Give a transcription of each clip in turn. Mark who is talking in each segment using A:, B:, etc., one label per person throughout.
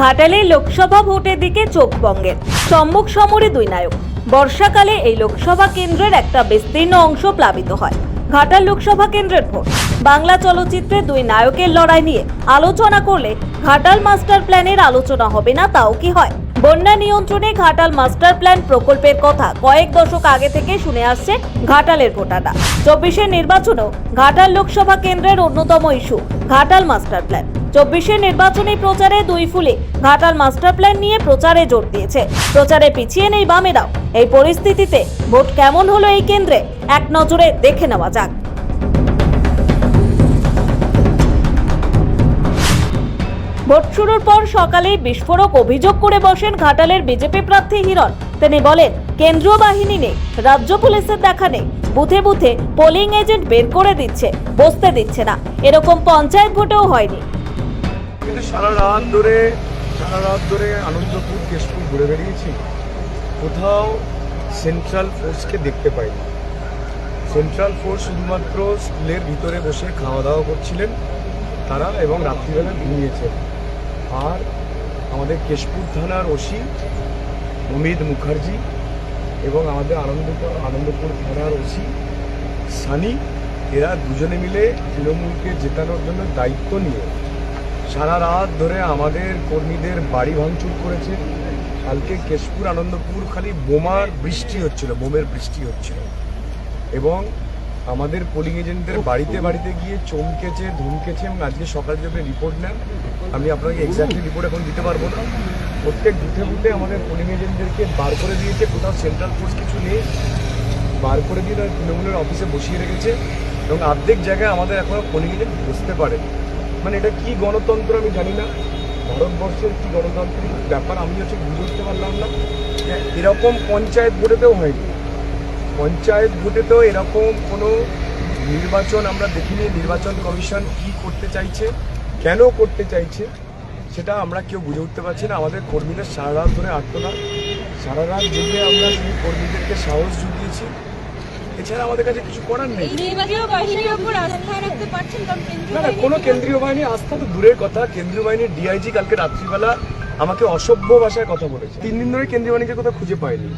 A: ঘাটালে লোকসভা ভোটের দিকে চোখ বঙ্গের। সম্মুখ সমরে দুই নায়ক। বর্ষাকালে এই লোকসভা কেন্দ্রের একটা বিস্তীর্ণ অংশ প্লাবিত হয়। ঘাটাল লোকসভা কেন্দ্রের ভোট। বাংলা চলচ্চিত্রে দুই নায়কের লড়াই নিয়ে আলোচনা করলে ঘাটাল মাস্টার প্ল্যানের আলোচনা হবে না, তাও কি হয়? বন্যা নিয়ন্ত্রণে ঘাটাল মাস্টার প্ল্যান প্রকল্পের কথা কয়েক দশক আগে থেকে শুনে আসছে ঘাটালের ভোটাররা। চব্বিশের নির্বাচনেও ঘাটাল লোকসভা কেন্দ্রের অন্যতম ইস্যু ঘাটাল মাস্টার প্ল্যান। চব্বিশের নির্বাচনী প্রচারে দুই ফুলে। ঘাটাল মাস্টার প্ল্যান নিয়ে প্রচারে জোর দিয়েছে। প্রচারে পিছিয়ে নেই বামেরাও। এই পরিস্থিতিতে ভোট কেমন হলো এই কেন্দ্রে? এক নজরে দেখে নেওয়া যাক। ভোট শুরুর পর সকালেই বিস্ফোরক অভিযোগ করে বসেন ঘাটালের বিজেপি প্রার্থী হিরণ। তিনি বলেন, কেন্দ্রীয় বাহিনী নেই, রাজ্য পুলিশের দেখা নেই। বুথে বুথে পোলিং এজেন্ট বের করে দিচ্ছে, বসতে দিচ্ছে না। এরকম পঞ্চায়েত ভোটেও হয়নি।
B: সারা রাত ধরে, সারা রাত ধরে আনন্দপুর, কেশপুর ঘুরে বেরিয়েছি কোথাও সেন্ট্রাল ফোর্সকে দেখতে পাইনি। সেন্ট্রাল ফোর্স শুধুমাত্র স্কুলের ভিতরে বসে খাওয়া দাওয়া করছিলেন তারা এবং রাত্রিবেলা ঘুমিয়েছেন। আর আমাদের কেশপুর থানার ওসি অমিত মুখার্জি এবং আমাদের আনন্দপুর আনন্দপুর থানার ওসি সানি, এরা দুজনে মিলে তৃণমূলকে জেতানোর জন্য দায়িত্ব নিয়ে সারা রাত ধরে আমাদের কর্মীদের বাড়ি ভাঙচুর করেছে। কালকে কেশপুর, আনন্দপুর খালি বোমার বৃষ্টি হচ্ছিল, বোমের বৃষ্টি হচ্ছিল। এবং আমাদের পোলিং এজেন্টদের বাড়িতে বাড়িতে গিয়ে চমকেছে, ধমকেছে এবং আজকে সকালে যদি রিপোর্ট নেন, আমি আপনাকে এক্স্যাক্টলি রিপোর্ট এখন দিতে পারব না। প্রত্যেক বুথে বুথে আমাদের পোলিং এজেন্টদেরকে বার করে দিয়েছে, কোথাও সেন্ট্রাল ফোর্স কিছু নেই। বার করে দিয়ে তারা তৃণমূলের অফিসে বসিয়ে রেখেছে। এবং অর্ধেক জায়গায় আমাদের এখনও পোলিং এজেন্ট বসতে পারে মানে এটা কি গণতন্ত্র আমি জানি না। ভারতবর্ষের কি গণতান্ত্রিক ব্যাপার আমি হচ্ছে বুঝে উঠতে পারলাম না। যে এরকম পঞ্চায়েত ভোটেতেও হয়নি। পঞ্চায়েত ভোটেতেও এরকম কোনো নির্বাচন আমরা দেখিনি। নির্বাচন কমিশন কি করতে চাইছে, কেন করতে চাইছে, সেটা আমরা কেউ বুঝে উঠতে পারছি না। আমাদের কর্মীদের সারা রাত ধরে আটকনা সারা রাত জেগে আমরা সেই কর্মীদেরকে সাহস জুগিয়েছি। এছাড়া আমাদের কাছে কিছু করার নেই। না না কোনো কেন্দ্রীয় বাহিনী আস্থা তো দূরের কথা। কেন্দ্রীয় বাহিনীর ডিআইজি কালকে রাত্রিবেলা আমাকে অসভ্য ভাষায় কথা বলেছে। তিন দিন ধরে কেন্দ্রীয় বাহিনীকে কোথাও খুঁজে পাইনি।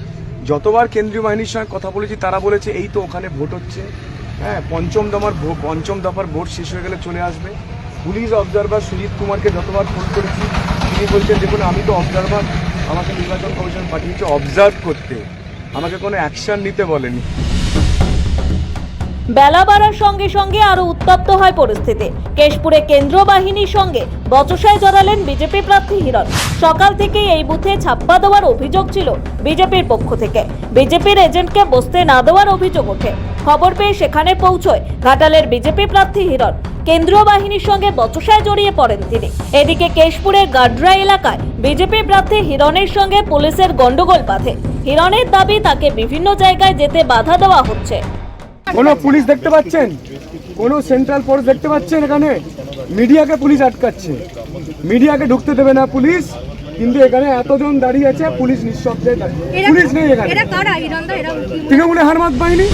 B: যতবার কেন্দ্রীয় বাহিনীর সঙ্গে কথা বলেছি তারা বলেছে এই তো ওখানে ভোট হচ্ছে। হ্যাঁ পঞ্চম দমার পঞ্চম দফার ভোট শেষ হয়ে গেলে চলে আসবে। পুলিশ অবজারভার সুজিত কুমারকে যতবার ফোন করেছি তিনি বলছেন দেখুন আমি তো অবজারভার আমাকে নির্বাচন কমিশন পাঠিয়েছে অবজার্ভ করতে। আমাকে কোনো অ্যাকশন নিতে বলেনি।
A: বেলা বাড়ার সঙ্গে সঙ্গে আরও উত্তপ্ত হয় পরিস্থিতি। কেশপুরে কেন্দ্র বাহিনীর সঙ্গে বচসায় জড়ালেন বিজেপি প্রার্থী হিরণ। সকাল থেকে এই বুথে ছাপ্পা দেওয়ার অভিযোগ ছিল বিজেপির পক্ষ থেকে। বিজেপির এজেন্টকে বসতে না দেওয়ার অভিযোগ ওঠে। খবর পেয়ে সেখানে পৌঁছয় ঘাটালের বিজেপি প্রার্থী হিরণ। কেন্দ্রীয় বাহিনীর সঙ্গে বচসায় জড়িয়ে পড়েন তিনি। এদিকে কেশপুরের গাড্রা এলাকায় বিজেপি প্রার্থী হিরণের সঙ্গে পুলিশের গন্ডগোল বাঁধে। হিরণের দাবি তাকে বিভিন্ন জায়গায় যেতে বাধা দেওয়া হচ্ছে।
B: কোনো পুলিশ দেখতে পাচ্ছেন? কোনো সেন্ট্রাল ফোর্স দেখতে পাচ্ছেন এখানে? মিডিয়াকে পুলিশ আটকাচ্ছে। মিডিয়াকে ঢুকতে দেবে না পুলিশ কিন্তু এখানে এতজন দাঁড়িয়ে আছে পুলিশ নিঃশব্দে পুলিশ নেই এখানে। তৃণমূলে হারমাত বাহিনী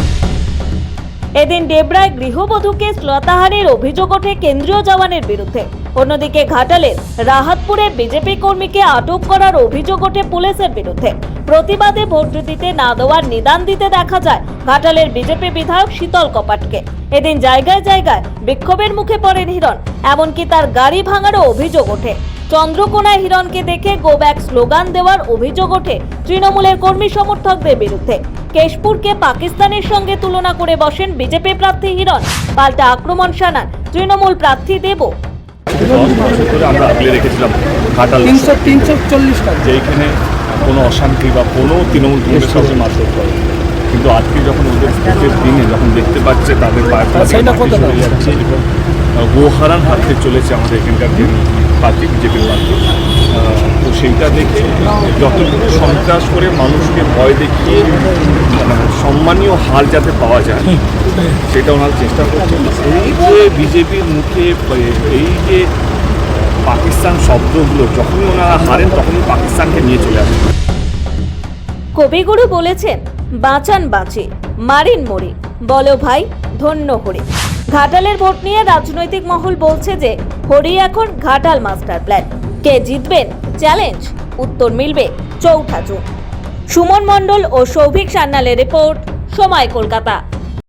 A: এদিন ডেবরায় গৃহবধূকে শ্লতাহারের অভিযোগ ওঠে কেন্দ্রীয় জওয়ানের বিরুদ্ধে। অন্যদিকে ঘাটালের রাহাতপুরে বিজেপি কর্মীকে আটক করার অভিযোগ ওঠে পুলিশের বিরুদ্ধে। প্রতিবাদে ভোট দিতে না দেওয়ার নিদান দিতে দেখা যায় ঘাটালের বিজেপি বিধায়ক শীতল কপাটকে। এদিন জায়গায় জায়গায় বিক্ষোভের মুখে পড়েন হিরণ, এমনকি তার গাড়ি ভাঙারও অভিযোগ ওঠে। চন্দ্রকোনায় হিরণকে দেখে গো ব্যাক স্লোগান দেওয়ার অভিযোগ ওঠে তৃণমূলের কর্মী সমর্থকদের বিরুদ্ধে। কেশপুরকে পাকিস্তানের সঙ্গে তুলনা করে বসেন বিজেপি প্রার্থী হিরণ। পাল্টা আক্রমণ শানান তৃণমূল প্রার্থী দেব।
C: দশ বছর ধরে আমরা আগলে রেখেছিলাম ঘাটাল
D: তিনশো তিনশো চল্লিশ টাকা।
C: যেইখানে কোনো অশান্তি বা কোনো তৃণমূল কংগ্রেস কাউকে মারধর করে। কিন্তু আজকে যখন ওদের ভোটের দিনে যখন দেখতে পাচ্ছে তাদের থেকে যাচ্ছে এবং গোহারান হাতে চলেছে আমাদের এখানকার যে পার্টি বিজেপির পার্টি। তো সেইটা দেখে যতটুকু সন্ত্রাস করে মানুষকে ভয় দেখিয়ে মানে সম্মানীয় হার যাতে পাওয়া যায়, সেটা ওনারা চেষ্টা করছেন। এই যে বিজেপির মুখে, এই যে পাকিস্তান শব্দগুলো, যখনই ওনারা হারেন, তখনই পাকিস্তানকে নিয়ে চলে আসেন।
A: কবিগুরু বলেছেন, বাঁচান বাঁচে, মারিন মরি, বলো ভাই, ধন্য হরি। ঘাটালের ভোট নিয়ে রাজনৈতিক মহল বলছে যে, হরি এখন ঘাটাল মাস্টার প্ল্যান। কে জিতবেন? চ্যালেঞ্জ উত্তর মিলবে চৌঠা জুন। সুমন মণ্ডল ও সৌভিক সান্নালের রিপোর্ট সময় কলকাতা।